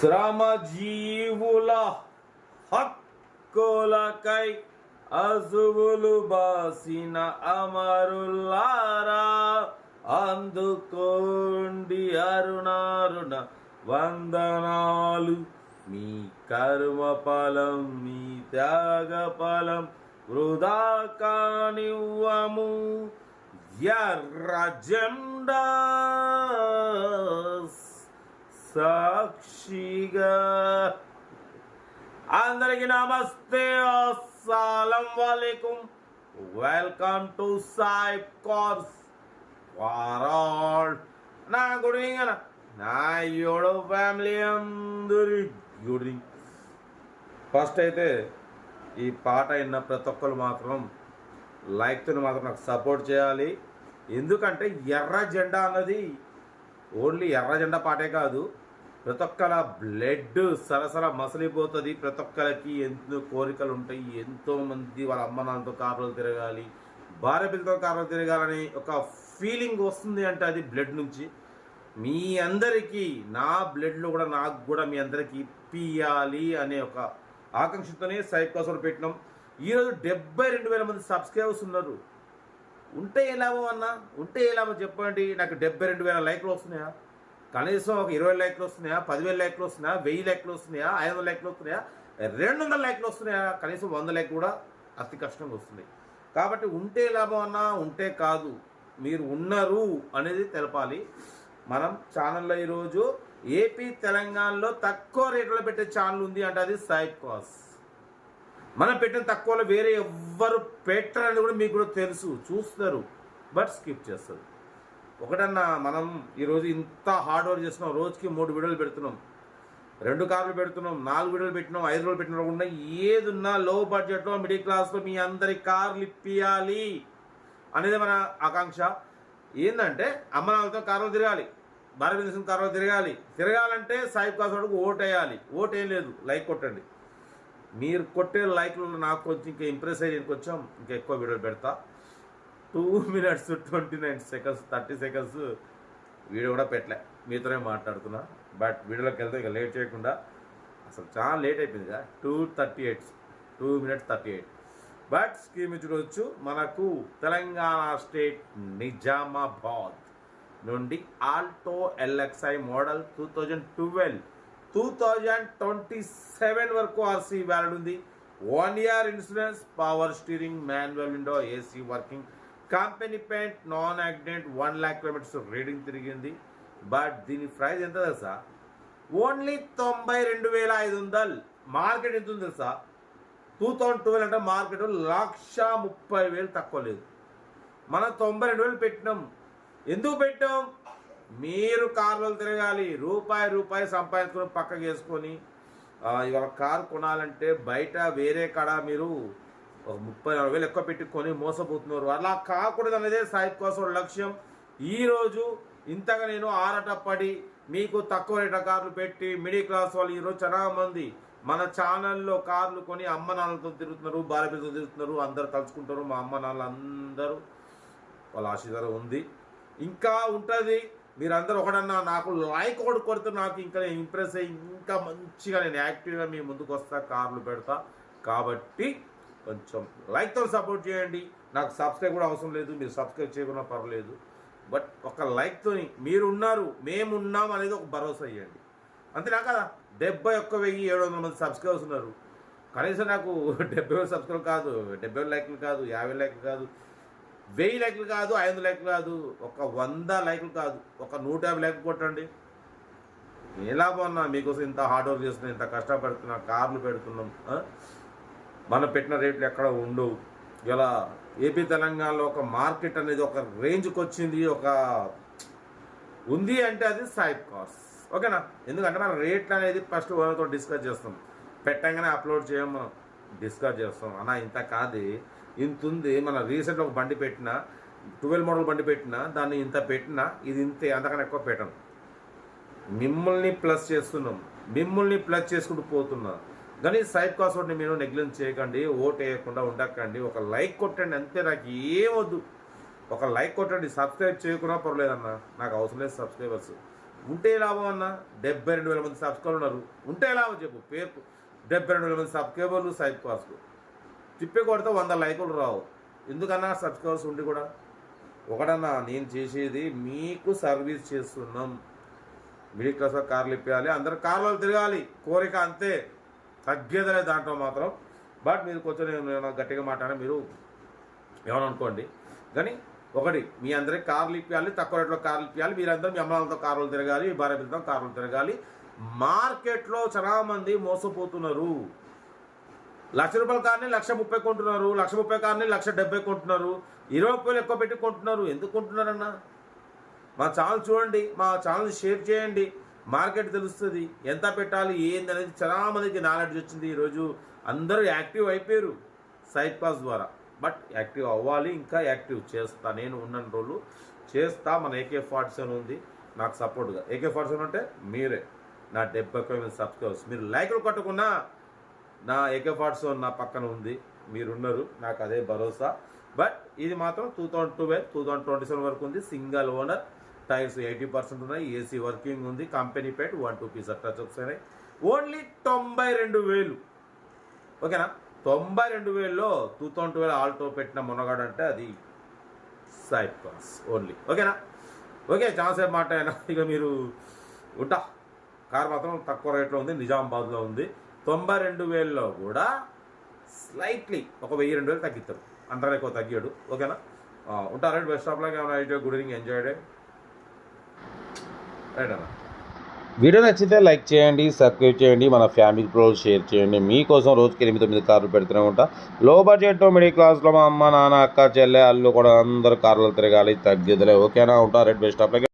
శ్రమజీవుల హక్కులకై అసువులు బాసిన అమరులారా అందుకోండి అరుణారుణ వందనాలు మీ కర్మ ఫలం మీ త్యాగ ఫలం వృధా కానివ్వము ఎర్ర జెండా సాక్షిగా. అందరికి నమస్తే. అస్సలం వాలేకుం. వెల్కమ్ టు సాయిబ్ కోర్స్. వారాల్. ఆల్ నా గుడ్ ఈవినింగ్ అన్న నా యోడో ఫ్యామిలీ అందరి గుడ్. ఈవినింగ్ ఫస్ట్ అయితే ఈ పాట విన్న ప్రతి ఒక్కరు మాత్రం లైక్తో మాత్రం నాకు సపోర్ట్ చేయాలి. ఎందుకంటే ఎర్ర జెండా అన్నది ఓన్లీ ఎర్ర జెండా పాటే కాదు. ప్రతి ఒక్కల బ్లడ్ సరసర మసలిపోతుంది. ప్రతి ఒక్కరికి ఎన్నో కోరికలు ఉంటాయి ఎంతోమంది వాళ్ళ అమ్మ నాన్నతో తిరగాలి భార్య పిల్లతో కాపలు తిరగాలని ఒక ఫీలింగ్ వస్తుంది అంటే అది బ్లడ్ నుంచి. మీ అందరికీ నా బ్లడ్లో కూడా నాకు కూడా మీ అందరికీ ఇప్పియాలి అనే ఒక ఆకాంక్షతోనే సైబ్ కోసం పెట్టినాం. ఈరోజు డెబ్బై రెండు వేల మంది సబ్స్క్రైబర్స్ ఉన్నారు. ఉంటే ఏ లాభం అన్న ఉంటే ఏ లాభం చెప్పండి. నాకు డెబ్బై రెండు వేల లైక్లు వస్తున్నాయా? కనీసం ఒక ఇరవై లైక్లు వస్తున్నాయా పదివేల లైక్లు వస్తున్నాయా వెయ్యి లైక్లు వస్తున్నాయా ఐదు వందల లైక్లు వస్తున్నాయా రెండు వందల లైక్లు వస్తున్నాయా కనీసం వంద లైక్ కూడా అతి కష్టంగా వస్తుంది కాబట్టి ఉంటే లాభం అన్నా ఉంటే కాదు. మీరు ఉన్నారు అనేది తెలపాలి. మనం ఛానల్లో ఈరోజు ఏపీ తెలంగాణలో తక్కువ రేట్లో పెట్టే ఛానల్ ఉంది అంటే అది సైడ్ కాస్. మనం పెట్టిన తక్కువలో వేరే ఎవ్వరు పెట్టరని కూడా మీకు కూడా తెలుసు. చూస్తారు. బట్ స్కిప్ చేస్తారు. ఒకటన్నా మనం ఈరోజు ఇంత హార్డ్ వర్క్ చేస్తున్నాం. రోజుకి మూడు వీడియోలు పెడుతున్నాం. రెండు కార్లు పెడుతున్నాం. నాలుగు వీడియోలు పెట్టినాం. ఐదు రోజులు పెట్టినా. కూడా ఏది ఉన్నా లో బడ్జెట్లో మిడిల్ క్లాస్లో మీ అందరి కార్లు ఇప్పియాలి అనేది మన ఆకాంక్ష. ఏంటంటే అమ్మనాలతో కార్లు తిరగాలి. భారతదేశం కార్లు తిరగాలి. తిరగాలంటే సాయిబ్ కాసోడుకు ఓట్ వేయాలి. ఓట్ ఏం లేదు. లైక్ కొట్టండి. మీరు కొట్టే లైక్లు నాకు కొంచెం ఇంకా ఇంప్రెస్ అయ్యి కొంచెం ఇంకా ఎక్కువ వీడియోలు పెడతా. Two minutes twenty nine seconds thirty seconds video కూడా పెట్టలే. మీతోనే మాట్లాడుతున్నా. బట్ వీడియోలోకి వెళ్తే ఇక లేట్ చేయకుండా అసలు చాలా లేట్ అయిపోయింది కదా. Two thirty eight two minutes thirty eight but scheme చూడవచ్చు మనకు తెలంగాణ స్టేట్ నిజామాబాద్ నుండి Alto LXI model two thousand twelve two thousand twenty seven వరకు ఆర్సీ వ్యాలిడ్ ఉంది. One year insurance power steering manual window AC working company paint non accident one lakh kilometres reading తిరిగింది. But దీని price ఎంత తెలుసా? Only తొంభై రెండు వేల ఐదు వందలు. మార్కెట్ ఎంత ఉంది తెలుసా? టూ థౌజండ్ ట్వెల్వ్ అంటే మార్కెట్ లక్ష ముప్పై వేలు తక్కువ లేదు. మనం తొంభై రెండు వేలు పెట్టినాం. ఎందుకు పెట్టాం? మీరు కార్లో తిరగాలి రూపాయి రూపాయి సంపాదించుకొని పక్కకి వేసుకొని ఇవాళ కారు కొనాలంటే బయట వేరే కాడ మీరు ఒక ముప్పై నాలుగు వేలు ఎక్కువ పెట్టుకొని మోసపోతున్నారు. అలా కాకూడదు అనేదే సాయిబ్ కోసం లక్ష్యం. ఈరోజు ఇంతగా నేను ఆరాట పడి మీకు తక్కువ రేట కార్లు పెట్టి మిడిల్ క్లాస్ వాళ్ళు ఈరోజు చాలా మంది మన ఛానల్లో కార్లు కొని అమ్మ నాన్నలతో తిరుగుతున్నారు భార్య పిల్లలతో తిరుగుతున్నారు అందరు తలుచుకుంటారు. మా అమ్మ నాన్నలు అందరూ వాళ్ళ ఆశీర్వాదం ఉంది. ఇంకా ఉంటుంది. మీరందరూ ఒకడన్నా నాకు లైక్ ఒకటి కొడుతూ నాకు ఇంకా నేను ఇంప్రెస్ అయ్యి ఇంకా మంచిగా నేను యాక్టివ్గా మీ ముందుకు వస్తా కార్లు పెడతా. కాబట్టి కొంచెం లైక్తో సపోర్ట్ చేయండి. నాకు సబ్స్క్రైబ్ కూడా అవసరం లేదు. మీరు సబ్స్క్రైబ్ చేయకుండా పర్వాలేదు బట్ ఒక లైక్తో మీరు ఉన్నారు మేము ఉన్నాం అనేది ఒక భరోసా ఇవ్వండి అంతేనా కదా? డెబ్బై ఒక్క వెయ్యి ఏడు వందల మంది సబ్స్క్రైబర్స్ ఉన్నారు. కనీసం నాకు డెబ్బై వేలు సబ్స్క్రైబ్ కాదు డెబ్బై వేల లైక్లు కాదు యాభై లైక్లు కాదు వెయ్యి లైక్లు కాదు ఐదు వందల లైక్లు కాదు ఒక వంద లైక్లు కాదు ఒక నూట యాభై లైక్లు కొట్టండి. ఎలా బాగున్నా మీకోసం ఇంత హార్డ్ వర్క్ చేస్తున్నాం ఇంత కష్టపడుతున్నా కార్లు పెడుతున్నాం మనం పెట్టిన రేట్లు ఎక్కడ ఉండవు. ఇలా ఏపీ తెలంగాణలో ఒక మార్కెట్ అనేది ఒక రేంజ్కి వచ్చింది ఒక ఉంది అంటే అది సాయిబ్ కార్స్ ఓకేనా? ఎందుకంటే మనం రేట్లు అనేది ఫస్ట్ ఓనర్తో డిస్కస్ చేస్తాం. పెట్టంగానే అప్లోడ్ చేయం మనం డిస్కస్ చేస్తాం. అన్నా ఇంత కాదు. ఇంత ఉంది. మన రీసెంట్ ఒక బండి పెట్టిన ట్వెల్వ్ మోడల్ బండి పెట్టిన దాన్ని ఇంత పెట్టినా ఇది ఇంతే. అంతకన్నా ఎక్కువ పెట్టను మిమ్మల్ని ప్లస్ చేస్తున్నాం. మిమ్మల్ని ప్లస్ చేసుకుంటూ పోతున్నా. కానీ సైబ్ కాసోడ్ని మీరు నెగ్లెన్స్ చేయకండి ఓట్ వేయకుండా ఉండకండి. ఒక లైక్ కొట్టండి అంతే నాకు ఏమొద్దు ఒక లైక్ కొట్టండి సబ్స్క్రైబ్ చేయకున్నా పర్లేదన్న నాకు అవసరం లేదు సబ్స్క్రైబర్స్. ఉంటే లాభం అన్న. డెబ్బై రెండు వేల మంది సబ్స్క్రైబర్ ఉన్నారు. ఉంటే లాభం చెప్పు పేరు డెబ్బై రెండు వేల మంది సబ్స్క్రైబర్లు సైబ్ కాస్కు తిప్పి కొడితే వంద లైకులు రావు. ఎందుకన్నా సబ్స్క్రైబర్స్ ఉండి కూడా? ఒకటన్నా నేను చేసేది మీకు సర్వీస్ చేస్తున్నాం. మిడిల్ క్లాస్ కార్లు ఇప్పించాలి అందరు కార్లలో తిరగాలి. కోరిక అంతే. తగ్గేదలే దాంట్లో మాత్రం. బట్ మీరు కొంచెం నేను ఏమైనా గట్టిగా మాట్లాడినా మీరు ఏమని అనుకోండి. కానీ ఒకటి మీ అందరికి కార్లు ఇప్పించాలి తక్కువ రేట్లో కార్లు ఇప్పించాలి మీరందరూ మీ అమ్మాలతో కార్లు తిరగాలి మీ భార్య పిల్లలతో కార్లు తిరగాలి. మార్కెట్లో చాలామంది మోసపోతున్నారు. లక్ష రూపాయల కార్ని లక్ష ముప్పై కొంటున్నారు లక్ష ముప్పై కార్ని లక్ష డెబ్బై కొంటున్నారు ఇరవై రూపాయలు ఎక్కువ పెట్టి కొంటున్నారు. ఎందుకు కొంటున్నారన్న? మా ఛానల్ చూడండి మా ఛానల్ షేర్ చేయండి. మార్కెట్ తెలుస్తుంది. ఎంత పెట్టాలి ఏంది అనేది చాలా మందికి నాలెడ్జ్ వచ్చింది. ఈరోజు అందరూ యాక్టివ్ అయిపోయారు సైట్ పాస్ ద్వారా. బట్ యాక్టివ్ అవ్వాలి ఇంకా యాక్టివ్ చేస్తా. నేను ఉన్న రోజులు చేస్తా. మన ఏకే ఫార్ట్స్ అని ఉంది. నాకు సపోర్ట్గా ఏకే ఫార్ట్స్ అని అంటే మీరే. నా డెబ్బై ఒక్క మంది సబ్స్క్రైబర్స్ మీరు లైక్లు కట్టుకున్నా నా ఏకే ఫార్ట్స్ నా పక్కన ఉంది. మీరున్నారు. నాకు అదే భరోసా. బట్ ఇది మాత్రం two thousand twelve two thousand twenty seven వరకు ఉంది. Single owner tyres eighty percent ఉన్నాయి ఏసీ వర్కింగ్ ఉంది company paint one two piece touch వస్తున్నాయి ఓన్లీ తొంభై రెండు వేలు. ఓకేనా? తొంభై రెండు వేలలో టూ థౌజండ్ ట్వెల్వ్ ఆల్టో పెట్టిన మునగాడు అంటే అది సైడ్ కాస్ ఓన్లీ. ఓకేనా? ఓకే చాలాసేపు మాట అయినా ఇక మీరు ఉంటా. కార్ మాత్రం తక్కువ రేట్లో ఉంది నిజామాబాద్లో ఉంది. తొంభై రెండు వేలలో కూడా స్లైట్లీ ఒక వెయ్యి రెండు వేలు తగ్గిస్తారు అంతకన్నా ఎక్కువ తగ్గాడు ఓకేనా? ఉంటారండి ఉంటారా బెస్ట్ స్టాప్లో ఏమైనా good evening. Enjoy day. Right అన్న వీడియో నచ్చితే లైక్ చేయండి సబ్స్క్రైబ్ చేయండి మన ఫ్యామిలీ ప్రోలు షేర్ చేయండి. మీకోసం రోజుకి ఎనిమిది తొమ్మిది కార్లు పెడుతూనే ఉంటా. లో బడ్జెట్ మిడిల్ క్లాస్లో మా అమ్మ నాన్న అక్క చెల్లె అల్లు కూడా అందరు కార్లు తిరగాలి తగ్గిదలే. ఓకేనా ఉంటా? Red best స్టాప్లకి